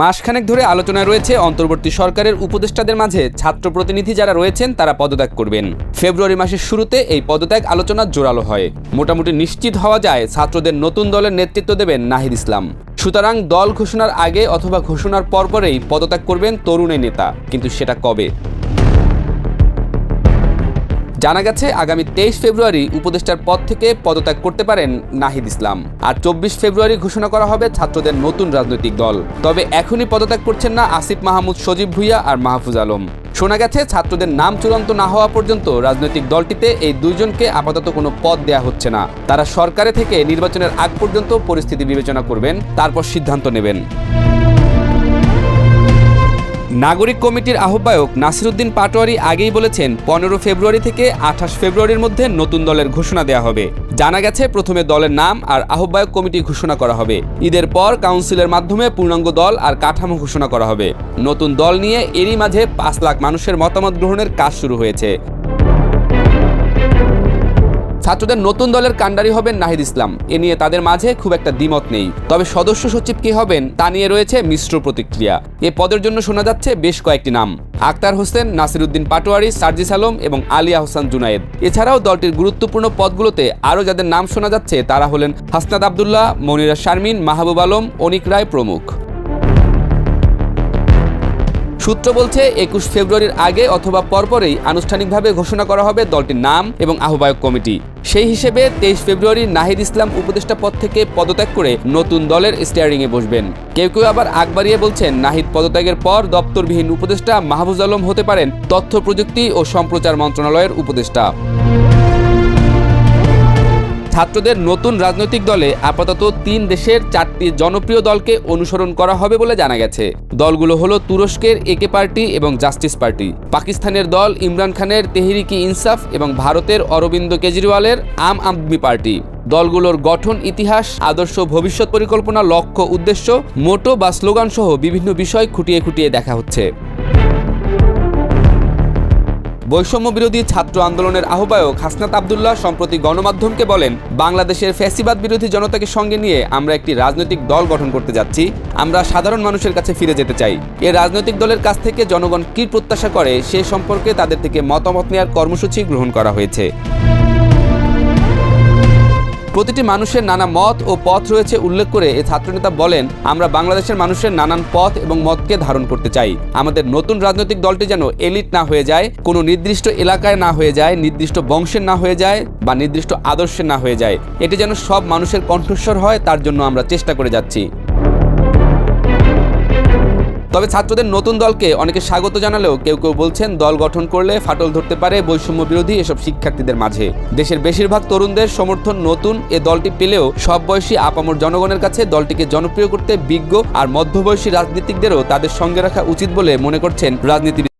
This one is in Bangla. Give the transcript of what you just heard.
মাসখানেক ধরে আলোচনায় রয়েছে অন্তর্বর্তী সরকারের উপদেষ্টাদের মাঝে ছাত্র প্রতিনিধি যারা রয়েছেন, তারা পদত্যাগ করবেন। ফেব্রুয়ারি মাসের শুরুতে এই পদত্যাগ আলোচনা জোরালো হয়। মোটামুটি নিশ্চিত হওয়া যায় ছাত্রদের নতুন দলের নেতৃত্ব দেবেন নাহিদ ইসলাম। সুতরাং দল ঘোষণার আগে অথবা ঘোষণার পরপরেই পদত্যাগ করবেন তরুণ নেতা। কিন্তু সেটা কবে? জানা গেছে, আগামী তেইশ ফেব্রুয়ারি উপদেষ্টার পদ থেকে পদত্যাগ করতে পারেন নাহিদ ইসলাম। আর চব্বিশ ফেব্রুয়ারি ঘোষণা করা হবে ছাত্রদের নতুন রাজনৈতিক দল। তবে এখনই পদত্যাগ করছেন না আসিফ মাহমুদ, সজীব ভুইয়া আর মাহফুজ আলম। শোনা গেছে, ছাত্রদের নাম চূড়ান্ত না হওয়া পর্যন্ত রাজনৈতিক দলটিতে এই দুইজনকে আপাতত কোনো পদ দেয়া হচ্ছে না। তারা সরকারে থেকে নির্বাচনের আগ পর্যন্ত পরিস্থিতি বিবেচনা করবেন, তারপর সিদ্ধান্ত নেবেন। নাগরিক কমিটির আহ্বায়ক নাসিরুদ্দিন পাটোয়ারি আগেই বলেছেন, পনেরো ফেব্রুয়ারি থেকে আঠাশ ফেব্রুয়ারির মধ্যে নতুন দলের ঘোষণা দেওয়া হবে। জানা গেছে, প্রথমে দলের নাম আর আহ্বায়ক কমিটি ঘোষণা করা হবে। ঈদের পর কাউন্সিলের মাধ্যমে পূর্ণাঙ্গ দল আর কাঠামো ঘোষণা করা হবে। নতুন দল নিয়ে এরই মাঝে পাঁচ লাখ মানুষের মতামত গ্রহণের কাজ শুরু হয়েছে। ছাত্রদের নতুন দলের কাণ্ডারি হবেন নাহিদ ইসলাম। এ নিয়ে তাদের মাঝে খুব একটা দ্বিমত নেই। তবে সদস্য সচিব কে হবেন তা নিয়ে রয়েছে মিশ্র প্রতিক্রিয়া। এ পদের জন্য শোনা যাচ্ছে বেশ কয়েকটি নাম। আক্তার হোসেন নাসিরুদ্দিন পাটোয়ারি, সার্জিস আলম এবং আলিয়া হোসেন জুনায়েদ। এছাড়াও দলটির গুরুত্বপূর্ণ পদগুলোতে আরও যাদের নাম শোনা যাচ্ছে তারা হলেন হাসনাদ আবদুল্লাহ, মনিরা শারমিন, মাহবুব আলম, অনিক রায় প্রমুখ। সূত্র বলছে, একুশ ফেব্রুয়ারির আগে অথবা পরপরেই আনুষ্ঠানিকভাবে ঘোষণা করা হবে দলটির নাম এবং আহ্বায়ক কমিটি। সেই হিসেবে তেইশ ফেব্রুয়ারি নাহিদ ইসলাম উপদেষ্টা পদ থেকে পদত্যাগ করে নতুন দলের স্টিয়ারিংয়ে বসবেন। কেউ কেউ আবার আগ বাড়িয়ে বলছেন, নাহিদ পদত্যাগের পর দপ্তরবিহীন উপদেষ্টা মাহবুজ আলম হতে পারেন তথ্য প্রযুক্তি ও সম্প্রচার মন্ত্রণালয়ের উপদেষ্টা। ছাত্রদের নতুন রাজনৈতিক দলে আপাতত তিন দেশের চারটি জনপ্রিয় দলকে অনুসরণ করা হবে বলে জানা গেছে। দলগুলো হলো তুরস্কের একে পার্টি এবং জাস্টিস পার্টি। পাকিস্তানের দল ইমরান খানের তেহরিকি ইনসাফ এবং ভারতের অরবিন্দ কেজরিওয়ালের আম আদমি পার্টি। দলগুলোর গঠন, ইতিহাস, আদর্শ, ভবিষ্যৎ পরিকল্পনা, লক্ষ্য, উদ্দেশ্য, মোটো বা স্লোগান সহ বিভিন্ন বিষয় খুঁটিয়ে খুঁটিয়ে দেখা হচ্ছে। বৈষম্য বিরোধী ছাত্র আন্দোলনের আহ্বায়ক হাসনাত আবদুল্লাহ সম্প্রতি গণমাধ্যমকে বলেন, বাংলাদেশের ফ্যাসিবাদ বিরোধী জনতাকে সঙ্গে নিয়ে আমরা একটি রাজনৈতিক দল গঠন করতে যাচ্ছি, আমরা সাধারণ মানুষের কাছে ফিরে যেতে চাই। এ রাজনৈতিক দলের কাছ থেকে জনগণ কী প্রত্যাশা করে সে সম্পর্কে তাদের থেকে মতামত নেওয়ার কর্মসূচি গ্রহণ করা হয়েছে। প্রতিটি মানুষের নানা মত ও পথ রয়েছে উল্লেখ করে এ ছাত্রনেতা বলেন, আমরা বাংলাদেশের মানুষের নানান পথ এবং মতকে ধারণ করতে চাই। আমাদের নতুন রাজনৈতিক দলটি যেন এলিট না হয়ে যায়, কোনো নির্দিষ্ট এলাকায় না হয়ে যায়, নির্দিষ্ট বংশের না হয়ে যায় বা নির্দিষ্ট আদর্শের না হয়ে যায়। এটি যেন সব মানুষের কণ্ঠস্বর হয়, তার জন্য আমরা চেষ্টা করে যাচ্ছি। তবে ছাত্রদের নতুন দলকে অনেকে স্বাগত জানালেও কেউ কেউ বলছেন দল গঠন করলে ফাটল ধরতে পারে বৈষম্য বিরোধী এসব শিক্ষার্থীদের মাঝে। দেশের বেশিরভাগ তরুণদের সমর্থন নতুন, এ দলটি পেলেও সব বয়সী আপামর জনগণের কাছে দলটিকে জনপ্রিয় করতে বিজ্ঞ আর মধ্যবয়সী রাজনীতিকদেরও তাদের সঙ্গে রাখা উচিত বলে মনে করছেন রাজনীতি